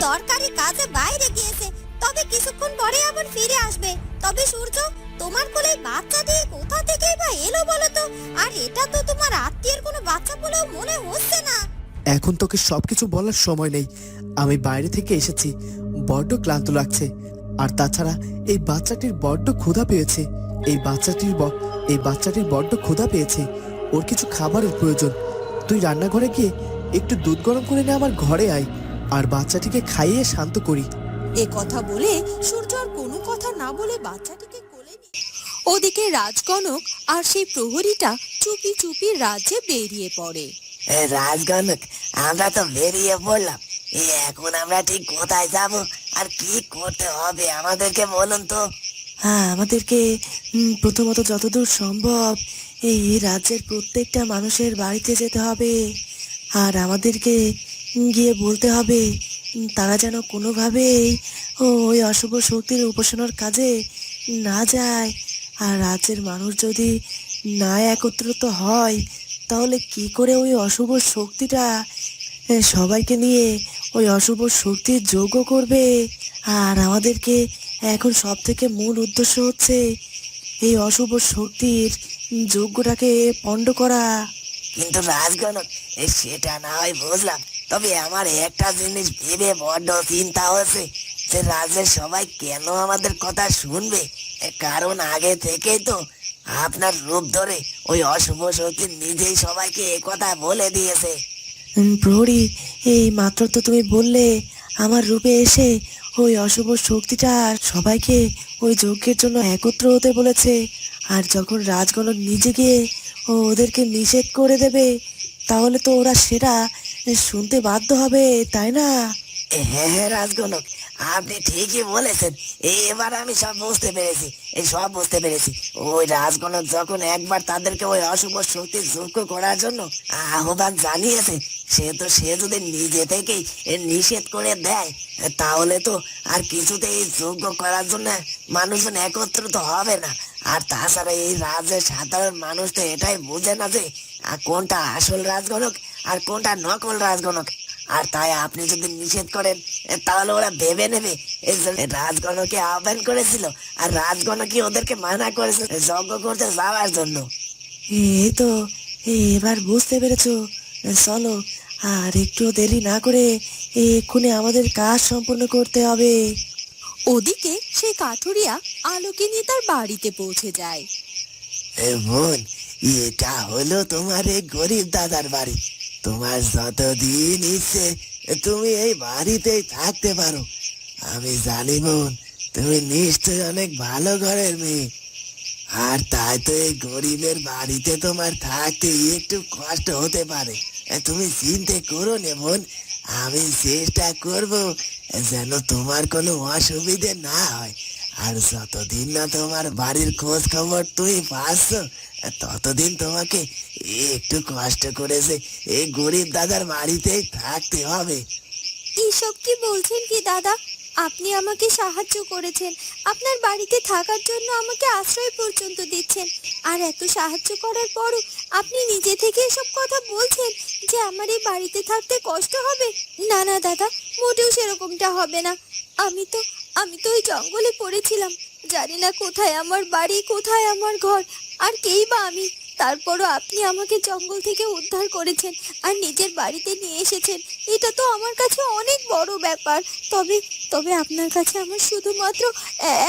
দরকারি কাজে বাইরে গিয়েছে। তবে কিছুক্ষণ পরে আবার ফিরে আসবে। তবে সূর্য, তোমার কোলে বাচ্চা দিয়ে কোথা থেকে বা এলো বলো তো? আর এটা তো তোমার আত্মীয়ের কোনো বাচ্চা বলেও মনে হচ্ছে না। এখন তোকে সবকিছু বলার সময় নেই। আমি বাইরে থেকে এসেছি। বড্ড ক্লান্ত লাগছে। আর তাছাড়া এই বাচ্চাটির বড্ড ক্ষুধা পেয়েছে। এই বাচ্চাটির এই বাচ্চাটির বড্ড ক্ষুধা পেয়েছে। ওর কিছু খাবারের প্রয়োজন। তুই রান্নাঘরে গিয়ে একটু দুধ গরম করে নে আমার ঘরে আয়। আর বাচ্চাটিকে খাইয়ে শান্ত করি। এ কথা বলে সূর্য আর কোনো কথা না বলে বাচ্চাটিকে কোলে নিয়ে ওদিকে রাজকনক আর সেই প্রহরীটা চুপি চুপি রাজ্যে বেরিয়ে পড়ে। রাজগণক আমরা তো বেরিয়ে পড়লাম। এই এখন আমরা ঠিক কোথায় যাব? আর কি করতে হবে? আমাদেরকে বলুন তো। হ্যাঁ আমাদেরকে প্রথমত যতদূর সম্ভব এই রাজ্যের প্রত্যেকটা মানুষের বাড়িতে যেতে হবে। আর আমাদেরকে গিয়ে বলতে হবে, তারা যেন কোনোভাবেই ওই অশুভ শক্তির উপাসনার কাজে না যায়। আর রাজ্যের মানুষ যদি না একত্রিত হয়, তাহলে কি করে ওই অশুভ শক্তিটা সবাইকে নিয়ে ওই অশুভ শক্তির যোগ্য করবে? আর আমাদেরকে এখন সব থেকে মূল উদ্দেশ্য হচ্ছে এই অশুভ শক্তির যোগ্যটাকে পণ্ড করা। কিন্তু রাজগণক সেটা না হয় বুঝলাম। তবে আমার একটা জিনিস ভেবে বড্ড চিন্তা হচ্ছে যে রাজ্যের সবাই কেন আমাদের কথা শুনবে? কারণ আগে থেকেই তো আপনার রূপ ধরে ওই অশুভ শক্তি নিজেই সবাইকে এ কথা বলে দিয়েছে। প্রহরী, এই মাত্র তো তুমি বললে, আমার রূপে এসে ওই অশুভ শক্তিটা সবাইকে ওই যজ্ঞের জন্য একত্র হতে বলেছে। আর যখন রাজগণক নিজে গিয়ে ও ওদেরকে নিষেধ করে দেবে, তাহলে তো ওরা সেটা শুনতে বাধ্য হবে, তাই না? হ্যাঁ হ্যাঁ রাজগণক, আপনি ঠিকই বলেছেন। এবার আমি সব বুঝতে পেরেছি, এই সব বুঝতে পেরেছি। ওই রাজগণক যখন একবার তাদেরকে ওই অশুভ শক্তি যোগ্য করার জন্য আহ্বান জানিয়েছে, সে তো সে যদি নিজে থেকেই নিষেধ করে দেয়, তাহলে তো আর কিছুতেই যোগ্য করার জন্য মানুষজন একত্রিত হবে না। আর তাছাড়া এই রাজ্যের সাধারণ মানুষ তো এটাই বোঝে না যে আহ, কোনটা আসল রাজগণক আর কোনটা নকল রাজগণক। আর তাই আপনি যদি নিষেধ করেন তাহলে ওরা ভেবে নেবে। রাজগণকে আহ্বান করেছিল আর রাজগণকে ওদেরকে মানা করেছিল যজ্ঞ করতে যাওয়ার জন্য। এই তো এবার বুঝতে পেরেছ। চলো আর একটু দেরি না করে এক্ষুনি আমাদের কাজ সম্পূর্ণ করতে হবে। ওদিকে সেই কাঠুরিয়া আলোকে নিয়ে তার বাড়িতে পৌঁছে যায়। বোন, এটা হলো তোমার এই গরিব দাদার বাড়ি। তোমার যতদিন ইচ্ছে তুমি এই বাড়িতেই থাকতে পারো। আমি জানি বোন, তুমি নিশ্চয়ই অনেক ভালো ঘরের মেয়ে। আর তাই তো এই গরিবের বাড়িতে তোমার থাকতে একটু কষ্ট হতে পারে। তুমি চিন্তা করো নে বোন, আমি চেষ্টা করব যেন তোমার কোনো অসুবিধে না হয়। আর যতদিন না তোমার বাড়ির খোঁজ খবর তুমি পাচ্ছ, ততদিন তোমাকে একটু কষ্ট করেছে এই গরিব দাদার বাড়িতেই থাকতে হবে। এইসব কি বলছেন কি দাদা? আপনি আমাকে সাহায্য করেছেন। আপনার বাড়িতে থাকার জন্য আমাকে আশ্রয় পর্যন্ত দিচ্ছেন। আর এত সাহায্য করার পরও আপনি নিজে থেকে এসব কথা বলছেন? যে আমার এই বাড়িতে থাকতে কষ্ট হবে? না না, দাদা, মোটেও সেরকমটা হবে না। আমি তো আমি তো ওই জঙ্গলে পড়েছিলাম। জানি না কোথায় আমার বাড়ি, কোথায় আমার ঘর, আর কেই বা আমি। তারপরও আপনি আমাকে জঙ্গল থেকে উদ্ধার করেছেন আর নিজের বাড়িতে নিয়ে এসেছেন। এটা তো আমার কাছে অনেক বড় ব্যাপার। তবে তবে আপনার কাছে আমার শুধুমাত্র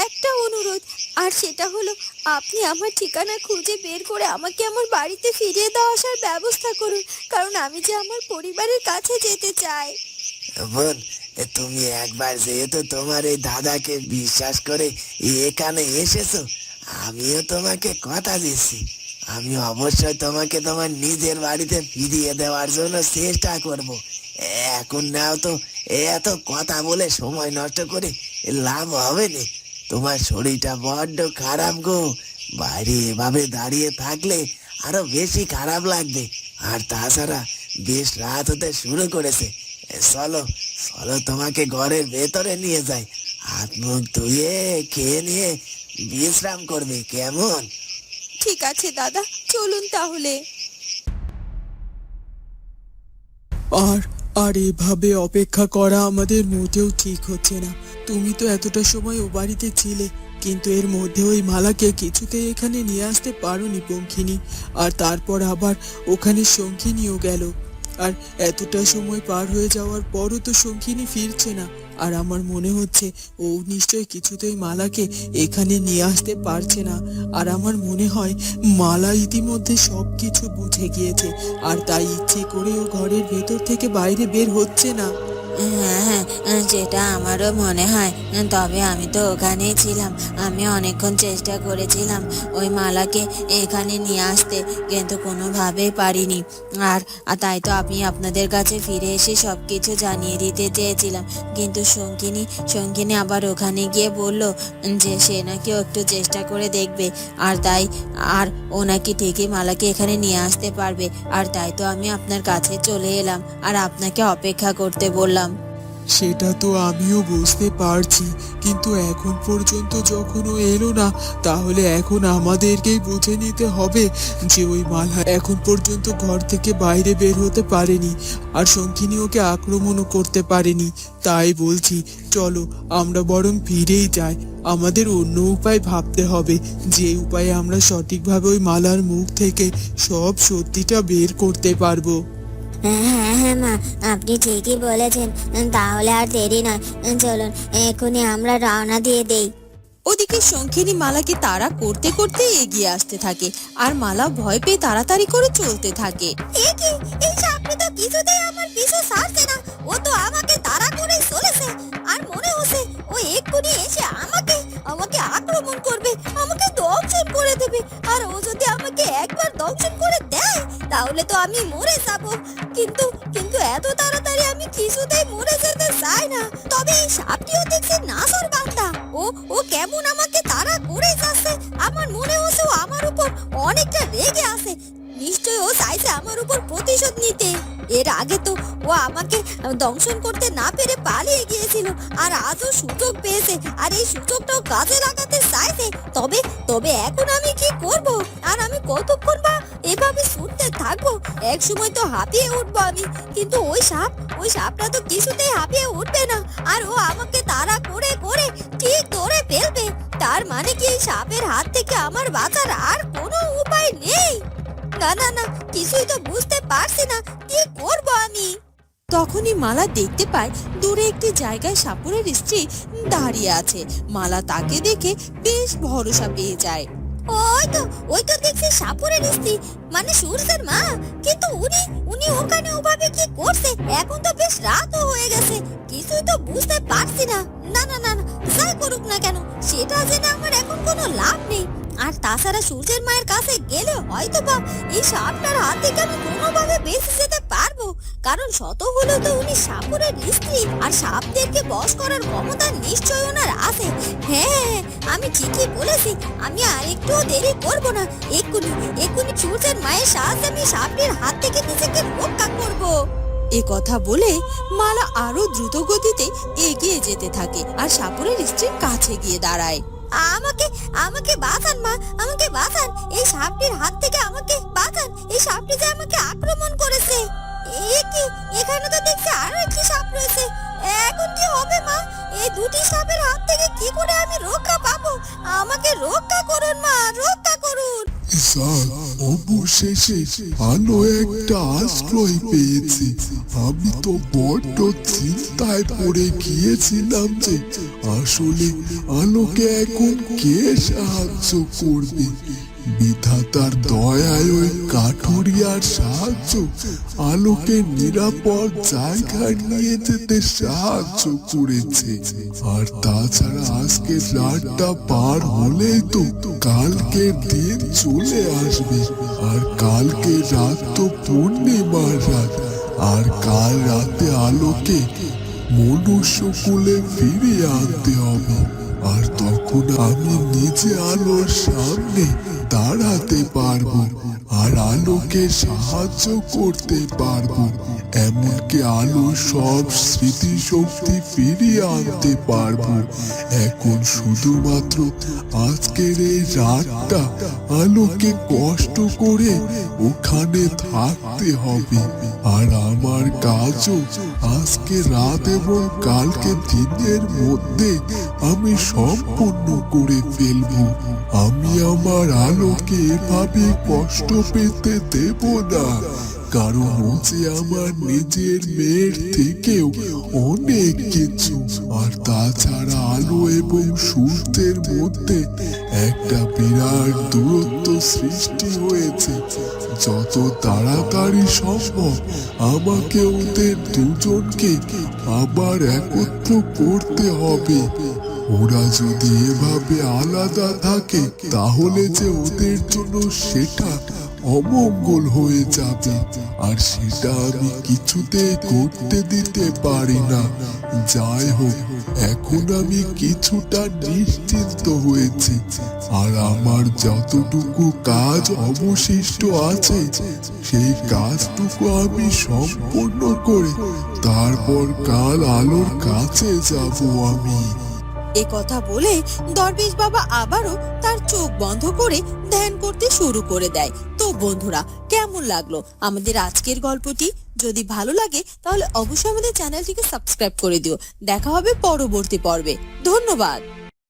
একটা অনুরোধ। আর সেটা হলো, আপনি আমার ঠিকানা খুঁজে বের করে আমাকে আমার বাড়িতে ফিরিয়ে দেওয়া আসার ব্যবস্থা করুন। কারণ আমি যে আমার পরিবারের কাছে যেতে চাই। বোন তুমি একবার যেহেতু তোমার এই দাদাকে বিশ্বাস করে এখানে এসেছ, আমিও তোমাকে কথা দিচ্ছি। আমি অবশ্যই তোমাকে তোমার নিজের বাড়িতে ফিরিয়ে দেওয়ার জন্য চেষ্টা করব। এখন নাও তো এত কথা বলে সময় নষ্ট করে লাভ হবে না। তোমার শরীরটা বড্ড খারাপ গো। বাইরে এভাবে দাঁড়িয়ে থাকলে আরও বেশি খারাপ লাগবে। আর তাছাড়া বেশ রাত হতে শুরু করেছে। চলো চলো তোমাকে ঘরের ভেতরে নিয়ে যাই। হাত মুখ ধুয়ে, খেয়ে নিয়ে বিশ্রাম করবে, কেমন? ঠিক আছে, দাদা। চলুন তাহলে। আর আর এভাবে অপেক্ষা করা আমাদের মোটেও ঠিক হচ্ছে না। তুমি তো এতটা সময় ও বাড়িতে ছিলে, কিন্তু এর মধ্যে ওই মালাকে কিছুতেই এখানে নিয়ে আসতে পারোনি পঙ্খিনী। আর তারপর আবার ওখানে শঙ্খিনীও গেল। আর এতটা সময় পার হয়ে যাওয়ার পরও তো শঙ্খিনী ফিরছে না। আর আমার মনে হচ্ছে ও নিশ্চয় কিছুতেই মালাকে এখানে নিয়ে আসতে পারছে না। আর আমার মনে হয় মালা ইতিমধ্যে সব কিছু বুঝে গিয়েছে, আর তাই ইচ্ছে করে ও ঘরের ভেতর থেকে বাইরে বের হচ্ছে না। হ্যাঁ হ্যাঁ যেটা আমারও মনে হয়। তবে আমি তো ওখানেই ছিলাম। আমি অনেকক্ষণ চেষ্টা করেছিলাম ওই মালাকে এখানে নিয়ে আসতে, কিন্তু কোনোভাবেই পারিনি। আর তাই তো আমি আপনাদের কাছে ফিরে এসে সব কিছু জানিয়ে দিতে চেয়েছিলাম। কিন্তু সঙ্গিনী সঙ্গিনী আবার ওখানে গিয়ে বলল যে সে নাকি একটু চেষ্টা করে দেখবে। আর তাই, আর ও নাকি ঠিকই মালাকে এখানে নিয়ে আসতে পারবে। আর তাই তো আমি আপনার কাছে চলে এলাম। আর আপনাকে অপেক্ষা করতে বললাম। সেটা তো আমিও বুঝতে পারছি। কিন্তু এখন পর্যন্ত যখন ও এলো না, তাহলে এখন আমাদেরকেই বুঝে নিতে হবে যে ওই মালা এখন পর্যন্ত ঘর থেকে বাইরে বের হতে পারেনি আর শঙ্কিনী ওকে আক্রমণও করতে পারেনি। তাই বলছি, চলো আমরা বরং ফিরেই যাই। আমাদের অন্য উপায় ভাবতে হবে। যে উপায়ে আমরা সঠিকভাবে ওই মালার মুখ থেকে সব সত্যিটা বের করতে পারব। হ্যাঁ হ্যাঁ মা আপনি ঠিকই বলেছেন। তাহলে আর দেরি নয়। চলুন এখনই আমরা রওনা দিয়ে দেই। ওদিকে শঙ্খিনী মালাকে তারা করতে করতে এগিয়ে আসতে থাকে আর মালা ভয় পেয়ে তাড়াতাড়ি করে চলতে থাকে। এ কি? এই সাপটা তো কিছুতেই আমার পিছু ছাড়ছে কিন্তু কিন্তু এত তাড়াতাড়ি আমি কিছুতেই মরে যেতে চাই না। তবে এই সাপটিও দেখছি নাসর বান্দা। ও ও কেমন আমাকে তাড়া করে যাচ্ছে। আমার মনে হচ্ছে ও আমার উপর অনেকটা রেগে আছে। নিশ্চয় ও চাইছে আমার উপর প্রতিশোধ নিতে। এর আগে তো ও আমাকে দংশন করতে না পেরে পালিয়ে গিয়েছিল, আর আজও সুযোগ পেয়েছে। আর এই সুযোগটাও কাজে লাগাতে চাইছে। তবে তবে এখন আমি কি এভাবে শুনতে থাকব, এক সময় তো হাঁপিয়ে উঠবো আমি। কিন্তু ওই সাপ, ওই সাপটা তো কিছুতেই হাঁপিয়ে উঠবে না। আর ও আমাকে তাড়া করে করে ঠিক ধরে ফেলবে। তার মানে কি এই সাপের হাত থেকে আমার বাঁচার আর কোনো উপায় নেই? না না না, কিছুই তো বুঝতে পারছি না। কি করব আমি? তখনই মালা দেখতে পায়, দূরে একটি জায়গায় সাপুরের স্ত্রী দাঁড়িয়ে আছে। মালা তাকে দেখে বেশ ভরসা পেয়ে যায়। ওই তো ওই তো দেখছি সাপুরের স্ত্রী মানে সূর্যের মা। কিন্তু উনি উনি ওখানে ওভাবে কি করছে? এখন তো বেশ রাতও হয়ে গেছে, কিছুই তো বুঝতে পারছি না না না না, যাই করুক না কেন, সেটা জেনে আমার এখন কোনো লাভ নেই। আর তাছাড়া সূর্যের মায়ের কাছে গেলে হয়তো বা এই সাপটার হাত থেকে আমি কোনোভাবে বেঁচে যেতে পারব? কারণ শত হলেও তো উনি সাপুরের স্ত্রী আর সাপদেরকে বস করার ক্ষমতা নিশ্চয় ওনার আছে। হ্যাঁ হ্যাঁ, হ্যাঁ, আমি ঠিকই বলেছি। আমি আর একটুও দেরি করব না। এক্ষুনি এক্ষুনি সূর্যের মায়ের সাহায্যে আমি সাপটির হাত থেকে নিজেকে রক্ষা করব। এ কথা বলে মালা আরও দ্রুত গতিতে এগিয়ে যেতে থাকে আর সাপুরের স্ত্রীর কাছে গিয়ে দাঁড়ায়। আমাকে আমাকে বাঁচান, মা, আমাকে বাঁচান। এই সাপটির হাত থেকে আমাকে বাঁচান। এই সাপটি যে আমাকে আক্রমণ করেছে। কি? এখানে তো দেখছি আরও একটি সাপ রয়েছে। এখন কি হবে, মা? এই দুটি সাপের হাত থেকে কি করে আমি রক্ষা পাবো? আমাকে রক্ষা করুন, মা, রক্ষা করুন। স্যার অবশেষে ভালো একটা আশ্রয় পেয়েছি। আমি তো বড্ড চিন্তায় পড়ে গিয়েছিলাম যে আসলে আলোকে এখন কে সাহায্য করবে? বিধাতার দয়ায় ওই কাঠুরিয়ার সাহায্য আলোকে নিরাপদ জায়গায় নিয়ে যেতে সাহায্য করেছে। আর তাছাড়া আজকে রাতটা পার হলেই তো কালকে দিন চলে আসবে। আর কালকে রাত তো পূর্ণিমার রাত। আর কাল রাতে আলোকে মনুষ্য কুলে ফিরিয়ে আনতে হবে। আর তখন আমি নিজে আলোর সামনে দাঁড়াতে পারব। আর আলোকে সাহায্য করতে পারব। এমনকি আলো সব স্মৃতিশক্তি ফিরিয়ে আনতে পারব। এখন শুধুমাত্র আজকের এই রাতটা আলোকে কষ্ট করে ওখানে থাকতে হবে। আর আমার কাজও আজকে রাত এবং কালকে দিনের মধ্যে আমি সম্পূর্ণ করে ফেলব। আমি আমার আলোকে এভাবে কষ্ট পেতে দেব না। কারণ যে আমার নিজের মেয়ের থেকেও অনেক কিছু। আর তাছাড়া আলো এবং সূর্যের মধ্যে একটা বিরাট দূরত্ব সৃষ্টি হয়েছে। যত তাড়াতাড়ি সম্ভব আমাকে ওদের দুজনকে আবার একত্র করতে হবে। ওরা যদি এভাবে আলাদা থাকে, তাহলে যে ওদের জন্য সেটা অমঙ্গল হয়ে যাবে। আর সেটা আমি কিছুতে করতে দিতে পারি না। যাই হোক, এখন আমি কিছুটা নিশ্চিন্ত হয়েছি। আর আমার যতটুকু কাজ অবশিষ্ট আছে, সেই কাজটুকু আমি সম্পূর্ণ করে তারপর কাল আলোর কাছে যাব আমি। এ কথা বলে দরবেশ বাবা আবারও তার চোখ বন্ধ করে ধ্যান করতে শুরু করে দেয়। তো বন্ধুরা, কেমন লাগল আমাদের আজকের গল্পটি? যদি ভালো লাগে, তাহলে অবশ্যই আমাদের চ্যানেলটিকে সাবস্ক্রাইব করে দিও। দেখা হবে পরবর্তী পর্বে। ধন্যবাদ।